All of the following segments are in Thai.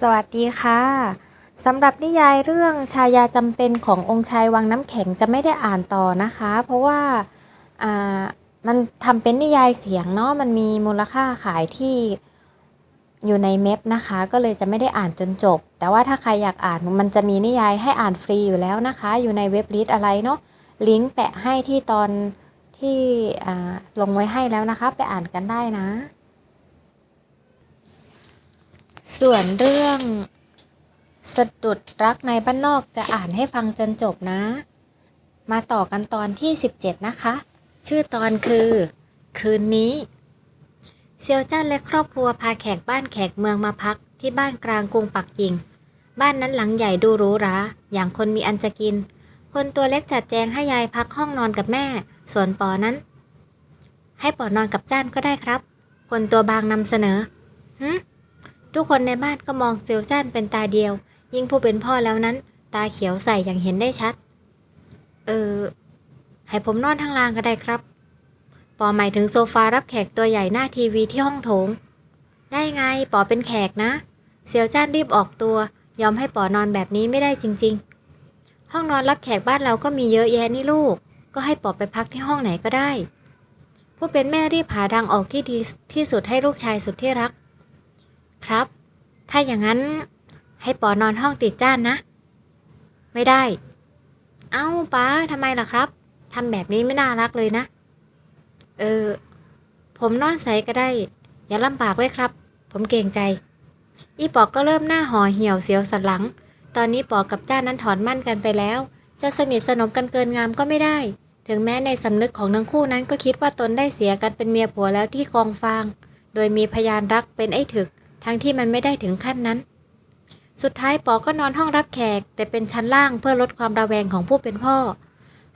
สวัสดีค่ะสำหรับนิยายเรื่องชายาจำเป็นขององค์ชายวังน้ำแข็งจะไม่ได้อ่านต่อนะคะ เพราะว่าอ่ามันทำเป็นนิยายเสียงเนาะมันมีมูลค่าขายที่อยู่ในเม็บนะคะ ก็เลยจะไม่ได้อ่านจนจบ แต่ว่าถ้าใครอยากอ่านมันจะมีนิยายให้อ่านฟรีอยู่แล้วนะคะ อยู่ในเว็บลิสอะไรเนาะลิงก์แปะให้ที่ตอนที่อ่าลงไว้ให้แล้วนะคะ ไปอ่านกันได้นะ ส่วนเรื่องสะดุดรักในบ้านนอกจะอ่านให้ฟังจนจบนะ มาต่อกันตอนที่ 17 นะคะ ชื่อตอนคือ คืนนี้ เซียวจ้านและครอบครัวพาแขกบ้านแขกเมืองมาพักที่บ้านกลางกรุงปักกิ่ง บ้านนั้นหลังใหญ่ดูหรูหราอย่างคนมีอันจะกิน คนตัวเล็กจัดแจงให้ยายพักห้องนอนกับแม่ ส่วนปอนั้น ให้ปอนอนกับจ้านก็ได้ครับ คนตัวบางนำเสนอหืม ทุกคนในบ้านก็มองเซียวจ้านเป็นตาเดียว ยิ่งผู้เป็นพ่อแล้วนั้น ตาเขียวใส่อย่างเห็นได้ชัด เออให้ผมนอนทางล่างก็ได้ครับ ปอหมายถึงโซฟารับแขกตัวใหญ่หน้าทีวีที่ห้องโถง ได้ไงปอเป็นแขกนะ เซียวจ้านรีบออกตัว ยอมให้ปอนอนแบบนี้ไม่ได้จริง ๆ ห้องนอนรับแขกบ้านเราก็มีเยอะแยะนี่ลูก ก็ให้ปอไปพักที่ห้องไหนก็ได้ ผู้เป็นแม่รีบหาทางออกที่ดีที่สุดให้ลูกชายสุดที่รัก ครับ ถ้าอย่างนั้นให้ปอนอนห้องติดจ้านนะ ไม่ได้ เอ้าป้าทำไมล่ะครับทำแบบนี้ไม่น่ารักเลยนะ เออ ผมนอนใสก็ได้ อย่าลำบากเลยครับ ผมเกรงใจ อีปอกก็เริ่มหน้าห่อเหี่ยวเสียวสันหลัง ตอนนี้ปอกกับจ้านั้นถอนมั่นกันไปแล้ว จะสนิทสนมกันเกินงามก็ไม่ได้ ถึงแม้ในสำนึกของทั้งคู่นั้นก็คิดว่าตนได้เสียกันเป็นเมียผัวแล้วที่กองฟาง โดยมีพยานรักเป็นไอ้ถึก ทั้งที่มันไม่ได้ถึงขั้นนั้น สุดท้ายปอก็นอนห้องรับแขก แต่เป็นชั้นล่างเพื่อลดความระแวงของผู้เป็นพ่อ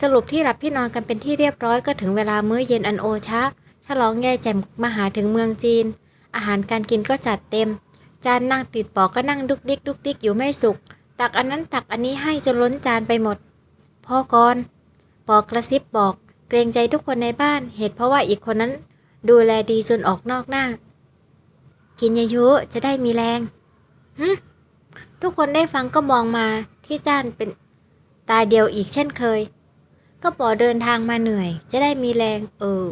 สรุปที่หลับที่นอนกันเป็นที่เรียบร้อยก็ถึงเวลามื้อเย็นอันโอชะฉลองแย่แจ่มมาหาถึงเมืองจีน อาหารการกินก็จัดเต็ม จานนั่งติดปอก็นั่งดุกดิกดุกดิกอยู่ไม่สุข ตักอันนั้นตักอันนี้ให้จนล้นจานไปหมด พ่อก่อนปอกระซิบบอก เกรงใจทุกคนในบ้านเหตุเพราะว่าอีกคนนั้น ดูแลดีจนออกนอกหน้า กินเยอะๆจะได้มีแรงหึทุกคนได้ฟังก็มองมาที่จ้านเป็นตาเดียวอีกเช่นเคย ก็ปอเดินทางมาเหนื่อย จะได้มีแรง เออ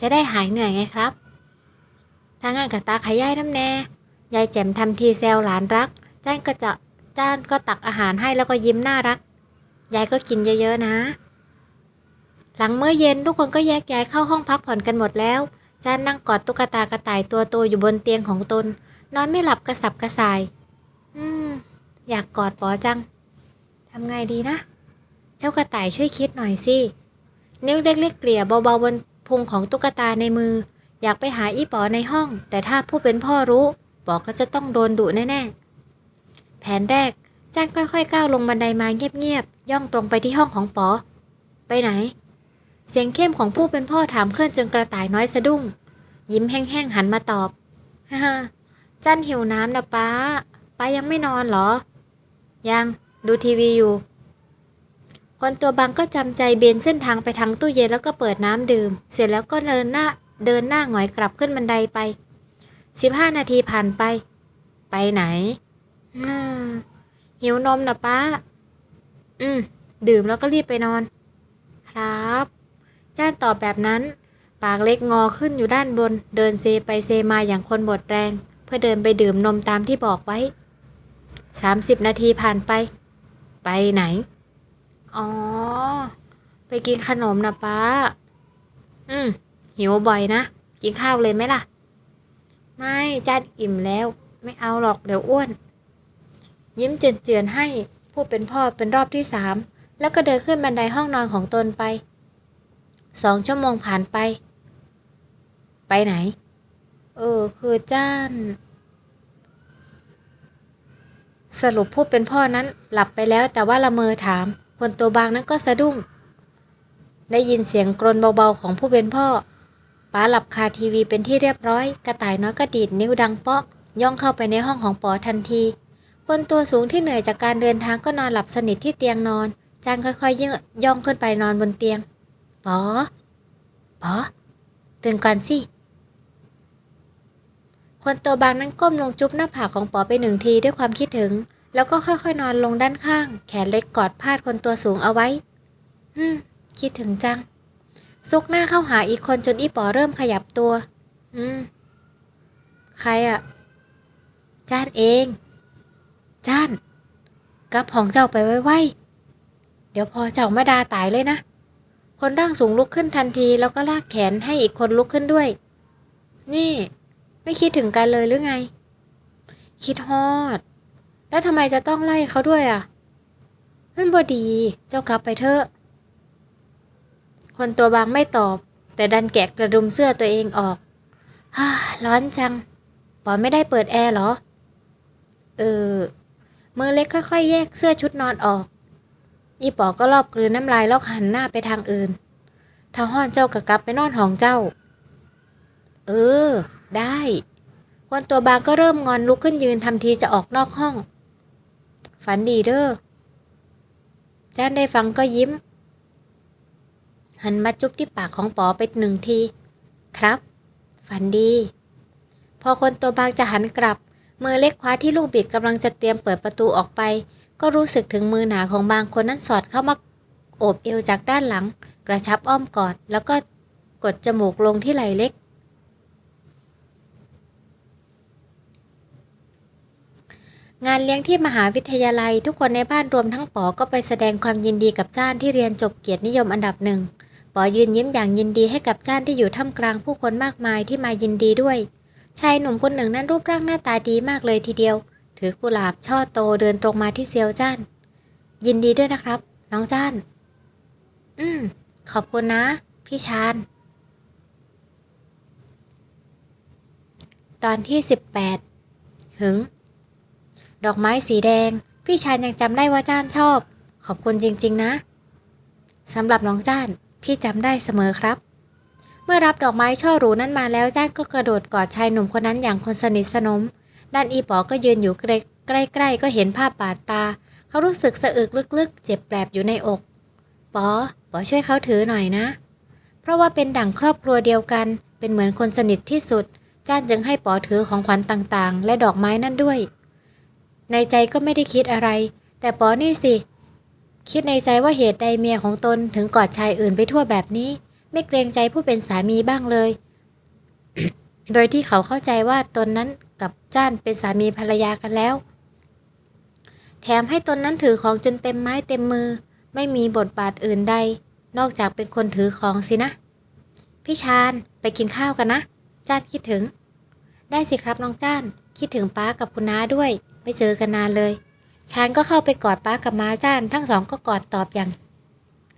จะได้หายเหนื่อยไงครับทางงานกับตาขยายน้ำแน่ ยายแจ่มทำทีแซวหลานรัก จ้านก็จะจ้านก็ตักอาหารให้แล้วก็ยิ้มน่ารัก ยายก็กินเยอะๆนะ หลังเมื่อเย็นทุกคนก็แยกย้ายเข้าห้องพักผ่อนกันหมดแล้ว จานนั่งกอดตุ๊กตากระต่ายตัวโตอยู่บนเตียงของตน นอนไม่หลับกระสับกระส่าย อืม อยากกอดปอจังทำไงดีนะ เจ้ากระต่ายช่วยคิดหน่อยสินิ้วเล็กๆเกลี่ยเบาๆบนพุงของตุ๊กตาในมือ อยากไปหาอีปอในห้อง แต่ถ้าผู้เป็นพ่อรู้ปอก็จะต้องโดนดุแน่ๆ แผนแรกจ้านค่อยๆก้าวลงบันไดมาเงียบๆย่องตรงไปที่ห้องของปอไปไหน เสียงเข้มของผู้เป็นพ่อถามขึ้นจนกระต่ายน้อยสะดุ้ง ยิ้มแห้งๆหันมาตอบฮ่าจันหิวน้ำนะป้า ป้ายังไม่นอนเหรอ ยังดูทีวีอยู่ คนตัวบางก็จำใจเบนเส้นทางไปทางตู้เย็นแล้วก็เปิดน้ำดื่ม เสร็จแล้วก็เดินหน้าเดินหน้าหงอยกลับขึ้นบันไดไปสิบห้านาทีผ่านไป ไปไหนหิวนมนะป้า อืม ดื่มแล้วก็รีบไปนอน ครับ จ้านตอบแบบนั้น ปากเล็กงอขึ้นอยู่ด้านบน เดินเซไปเซมาอย่างคนหมดแรง เพื่อเดินไปดื่มนมตามที่บอกไว้ 30 นาทีผ่านไป ไปไหน อ๋อ ไปกินขนมนะป้า อืม หิวบ่อยนะ กินข้าวเลยไหมล่ะ ไม่จ้านอิ่มแล้ว ไม่เอาหรอกเดี๋ยวอ้วน ยิ้มเจือนๆให้ ผู้เป็นพ่อเป็นรอบที่สามแล้วก็เดินขึ้นบันไดห้องนอนของตนไป สองชั่วโมงผ่านไป ไปไหน เออ คือจ้าน สรุปผู้เป็นพ่อนั้นหลับไปแล้วแต่ว่าละเมอถาม คนตัวบางนั้นก็สะดุ้ง ได้ยินเสียงกรนเบาๆของผู้เป็นพ่อป้าหลับคาทีวีเป็นที่เรียบร้อย กระต่ายน้อยก็ดีดนิ้วดังเปาะ ย่องเข้าไปในห้องของปอทันที คนตัวสูงที่เหนื่อยจากการเดินทางก็นอนหลับสนิทที่เตียงนอน จางค่อยๆย่องขึ้นไปนอนบนเตียง ปอปอตื่นก่อนสิ คนตัวบางนั้นก้มลงจุ๊บหน้าผากของปอไปหนึ่งทีด้วยความคิดถึง แล้วก็ค่อยๆนอนลงด้านข้าง แขนเล็กกอดพาดคนตัวสูงเอาไว้ อืม คิดถึงจัง ซุกหน้าเข้าหาอีกคนจนอีปอเริ่มขยับตัว อืม ใครอะจ้านเอง จ้านกับของเจ้าไปไว้ๆเดี๋ยวพอเจ้ามาดาตายเลยนะ คนร่างสูงลุกขึ้นทันที แล้วก็ลากแขนให้อีกคนลุกขึ้นด้วย นี่ ไม่คิดถึงกันเลยหรือไง คิดฮอด แล้วทำไมจะต้องไล่เขาด้วยอะมันบอดี เจ้ากลับไปเถอะ คนตัวบางไม่ตอบ แต่ดันแกะกระดุมเสื้อตัวเองออกฮ่าร้อนจังปอไม่ได้เปิดแอร์เหรอ เออ มือเล็กค่อยๆ แยกเสื้อชุดนอนออก อีปอก็รอบกลืนน้ำลายแล้วหันหน้าไปทางอื่นถ้าห้อนเจ้ากะกลับไปนอนห้องเจ้า เออ ได้คนตัวบางก็เริ่มงอนลุกขึ้นยืนทำทีจะออกนอกห้อง ฝันดีเด้อจ้านได้ฟังก็ยิ้ม หันมาจุ๊บที่ปากของป๋อไปหนึ่งที ครับ ฝันดี พอคนตัวบางจะหันกลับ มือเล็กคว้าที่ลูกบิดกำลังจะเตรียมเปิดประตูออกไป ก็รู้สึกถึงมือหนาของบางคนนั้นสอดเข้ามาโอบเอวจากด้านหลัง กระชับอ้อมกอด แล้วก็กดจมูกลงที่ไหล่เล็ก งานเลี้ยงที่มหาวิทยาลัยทุกคนในบ้านรวมทั้งป๋อก็ไปแสดงความยินดีกับจ้านที่เรียนจบเกียรตินิยมอันดับหนึ่งป๋อยืนยิ้มอย่างยินดีให้กับจ้านที่อยู่ท่ามกลางผู้คนมากมายที่มายินดีด้วย ชายหนุ่มคนหนึ่งนั้นรูปร่างหน้าตาดีมากเลยทีเดียว ถือกุหลาบช่อโตเดินตรงมาที่เซียวจ้าน ยินดีด้วยนะครับ น้องจ้าน อืม ขอบคุณนะ พี่ชาน ตอนที่สิบแปดหึง ดอกไม้สีแดง พี่ชานยังจำได้ว่าจ้านชอบ ขอบคุณจริง ๆ นะสำหรับน้องจ้าน พี่จำได้เสมอครับเมื่อรับดอกไม้ช่อหรูนั้นมาแล้วจ้านก็กระโดดกอดชายหนุ่มคนนั้นอย่างคนสนิทสนม ด้านอีป๋อก็ยืนอยู่ใกล้ๆก็เห็นภาพบาดตา เขารู้สึกสะอึกลึกๆ เจ็บแปลบอยู่ในอกป๋อป๋อช่วยเขาถือหน่อยนะ เพราะว่าเป็นดั่งครอบครัวเดียวกัน เป็นเหมือนคนสนิทที่สุด จ้านจึงให้ป๋อถือของขวัญต่างๆ และดอกไม้นั่นด้วย ในใจก็ไม่ได้คิดอะไร แต่ป๋อนี่สิ คิดในใจว่าเหตุใดเมียของตนถึงกอดชายอื่นไปทั่วแบบนี้ ไม่เกรงใจผู้เป็นสามีบ้างเลย โดยที่เขาเข้าใจว่าตนนั้น กับจ้านเป็นสามีภรรยากันแล้ว แถมให้ตนนั้นถือของจนเต็มไม้เต็มมือ ไม่มีบทบาทอื่นใด นอกจากเป็นคนถือของสินะ พี่ชานไปกินข้าวกันนะ จ้านคิดถึง ได้สิครับน้องจ้าน คิดถึงป้ากับคุณน้าด้วย ไม่เจอกันนานเลยชานก็เข้าไปกอดป้ากับม้าจ้าน ทั้งสองก็กอดตอบอย่าง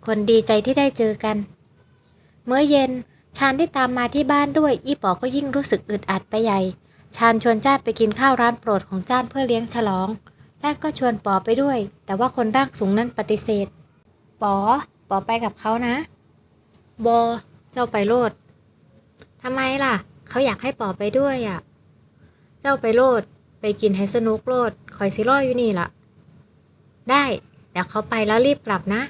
คนดีใจที่ได้เจอกัน เมื่อเย็นชานได้ตามมาที่บ้านด้วย อีป๋อก็ยิ่งรู้สึกอึดอัดไปใหญ่ ชานชวนจ้านไปกินข้าวร้านโปรดของจ้านเพื่อเลี้ยงฉลอง จ้านก็ชวนป๋อไปด้วย แต่ว่าคนร่างสูงนั้นปฏิเสธป๋อป๋อไปกับเขานะ บอ เจ้าไปโลดทำไมล่ะ เขาอยากให้ป๋อไปด้วยอะ เจ้าไปโลด ไปกินให้สนุกโลดคอยสิรออยู่นี่ล่ะ ได้เดี๋ยวเขาไปแล้วรีบกลับนะ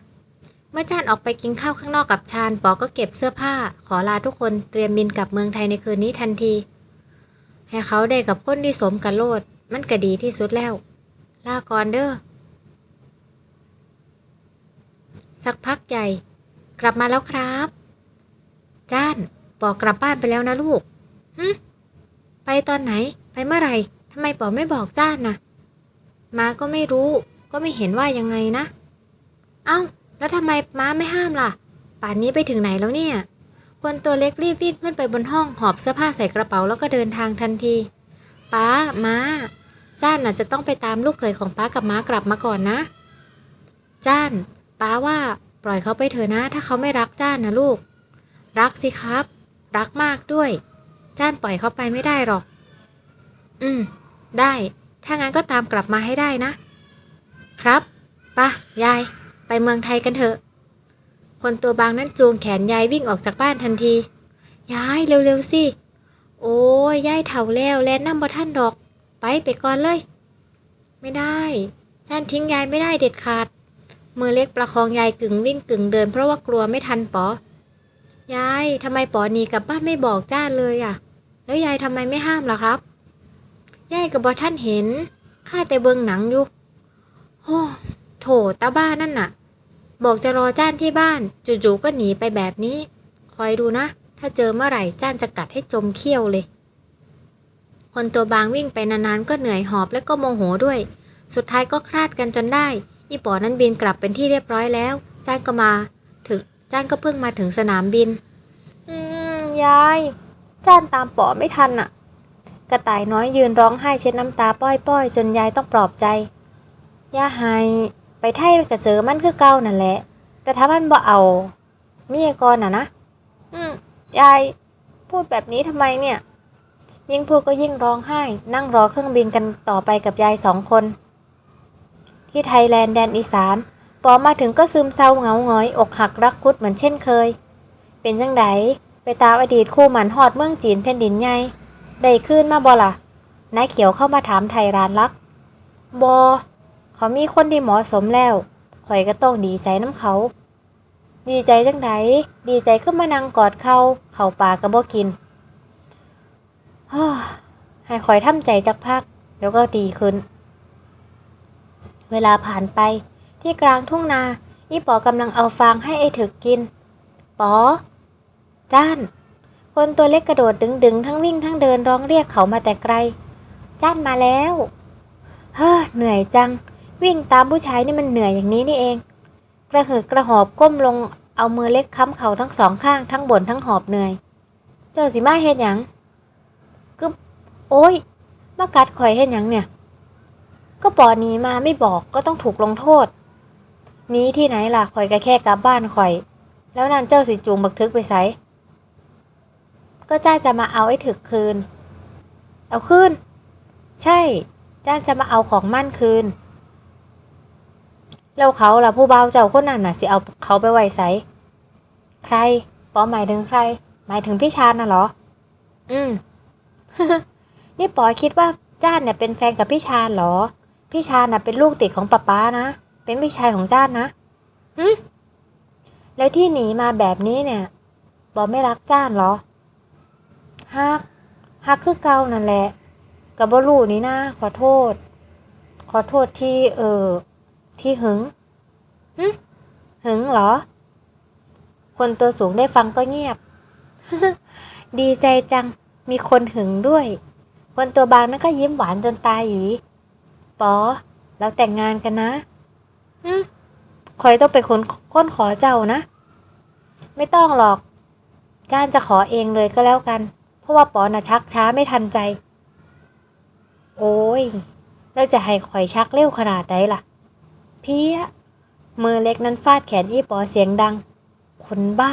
เมื่อชานออกไปกินข้าวข้างนอกกับชานปอก็เก็บเสื้อผ้า ขอลาทุกคนเตรียมบินกลับเมืองไทยในคืนนี้ทันที ให้เขาได้กับคนที่สมกันโลด มันก็ดีที่สุดแล้ว ลาก่อนเด้อ สักพักใหญ่ กลับมาแล้วครับ จ้านปอกลับบ้านไปแล้วนะลูกหึไปตอนไหน ไปเมื่อไหร่ทำไมปอไม่บอกจ้านนะมาก็ไม่รู้ ก็ไม่เห็นว่ายังไงนะ เอ้า แล้วทำไมม้าไม่ห้ามล่ะ ป่านนี้ไปถึงไหนแล้วเนี่ย คนตัวเล็กรีบวิ่งขึ้นไปบนห้องหอบเสื้อผ้าใส่กระเป๋าแล้วก็เดินทางทันที ป้าม้า จ้านน่ะจะต้องไปตามลูกเขยของป้ากับม้ากลับมาก่อนนะ จ้าน ป้าว่าปล่อยเขาไปเถอะนะ ถ้าเขาไม่รักจ้านนะลูก รักสิครับ รักมากด้วย จ้านปล่อยเขาไปไม่ได้หรอก อืม ได้ ถ้างั้นก็ตามกลับมาให้ได้นะ ครับป่ะยาย ไปเมืองไทยกันเถอะ คนตัวบางนั้นจูงแขนยายวิ่งออกจากบ้านทันที ยายเร็วๆสิ โอ้ยยายเฒ่าแล้วแลนน้ำบ่ท่านดอก ไปไปก่อนเลย ไม่ได้ฉันทิ้งยายไม่ได้เด็ดขาด มือเล็กประคองยายกึ่งวิ่งกึ่งเดิน เพราะว่ากลัวไม่ทันปอยายทำไมปอหนีกลับบ้านไม่บอกจ้าเลยอะ แล้วยายทำไมไม่ห้ามล่ะครับ ยายกับบอท่านเห็นข้าแต่เบิงหนังอยู่โอ้โถตาบ้านั่นน่ะ บอกจะรอจ้านที่บ้าน จู่ๆก็หนีไปแบบนี้ คอยดูนะ ถ้าเจอเมื่อไหร่จ้านจะกัดให้จมเขี้ยวเลย คนตัวบางวิ่งไปนานๆก็เหนื่อยหอบและก็โมโหด้วย สุดท้ายก็คลาดกันจนได้ อีป๋อนั้นบินกลับเป็นที่เรียบร้อยแล้ว จ้านก็มา ถึงจ้านก็เพิ่งมาถึงสนามบิน อืมยาย จ้านตามป๋อไม่ทันอะกระต่ายน้อยยืนร้องไห้เช็ดน้ำตาป้อยๆ จนยายต้องปลอบใจ ย่าไฮ ไปไทยก็เจอมันคือเก่านั่นแหละ แต่ถ้ามันบ่เอา เมียก่อนน่ะนะ อืมยาย พูดแบบนี้ทำไมเนี่ย ยิ่งพูดก็ยิ่งร้องไห้ นั่งรอเครื่องบินกันต่อไปกับยายสองคน ที่ไทยแลนด์แดนอีสานปอมาถึงก็ซึมเศร้าเหงาหงอย อกหักรักคุดเหมือนเช่นเคย เป็นจังไดไปตามอดีตคู่หมันหอดเมืองจีนแผ่นดินใหญ่ได้ขึ้นมาบ่ล่ะนายเขียวเข้ามาถามไทยรานลักบอ เขามีคนที่เหมาะสมแล้วข่อยก็ต้องดีใจน้ำเขา ดีใจจังไดดีใจขึ้นมานั่งกอดเขาเขาปากกระบอกกินฮ่าให้คอยทำใจจักพัก แล้วก็ดีขึ้น เวลาผ่านไปที่กลางทุ่งนาอีปอกำลังเอาฟางให้ไอ้ถึกกิน ปอ จ้าน คนตัวเล็กกระโดดดึงดึงๆ ทั้งวิ่งทั้งเดินร้องเรียกเขามาแต่ไกล จ้านมาแล้ว เฮ้อเหนื่อยจัง วิ่งตามผู้ชายนี่มันเหนื่อยอย่างนี้นี่เอง กระหืดกระหอบก้มลงเอามือเล็กค้ำเข่าทั้งสองข้างทั้งบ่นทั้งหอบเหนื่อย เจ้าสิมาเฮ็ดหยังโอ้ยมากัดข่อยเห็นหยังเนี่ย ก็ปอหนีมาไม่บอกก็ต้องถูกลงโทษนี้ที่ไหนล่ะข่อยก็แค่กลับบ้านข่อย แล้วนั่นเจ้าสิจูงบักทึกไปไสก็จ้าจะมาเอาไอ้ถึกคืน เอาคืน ใช่ จ้าจะมาเอาของมั่นคืน แล้วเขาล่ะผู้เบาเจ้าคนนั้นน่ะสิเอาเขาไปไว้ไสใครปอหมายถึงใคร หมายถึงพี่ชานน่ะเหรอ อืม นี่ปอคิดว่าจ้านเนี่ยเป็นแฟนกับพี่ชาญเหรอ พี่ชาญน่ะเป็นลูกติดของป๊าป๊านะ เป็นพี่ชายของจ้านนะหืมแล้วที่หนีมาแบบนี้เนี่ยปอไม่รักจ้านเหรอฮักฮักคือเก่านั่นแหละกับบลูนี่นะขอโทษ ขอโทษที่เออ ที่หึงหืมหึงเหรอ คนตัวสูงได้ฟังก็เงียบ ดีใจจัง มีคนหึงด้วย คนตัวบางนั่นก็ยิ้มหวานจนตาหยีปอเราแต่งงานกันนะอืมคอยต้องไปคนค้นขอเจ้านะ ไม่ต้องหรอกจ้านจะขอเองเลยก็แล้วกัน เพราะว่าปอน่ะชักช้าไม่ทันใจ โอ้ย แล้วจะให้คอยชักเร็วขนาดไหนล่ะ เพี้ยมือเล็กนั้นฟาดแขนยี่ปอเสียงดัง คนบ้า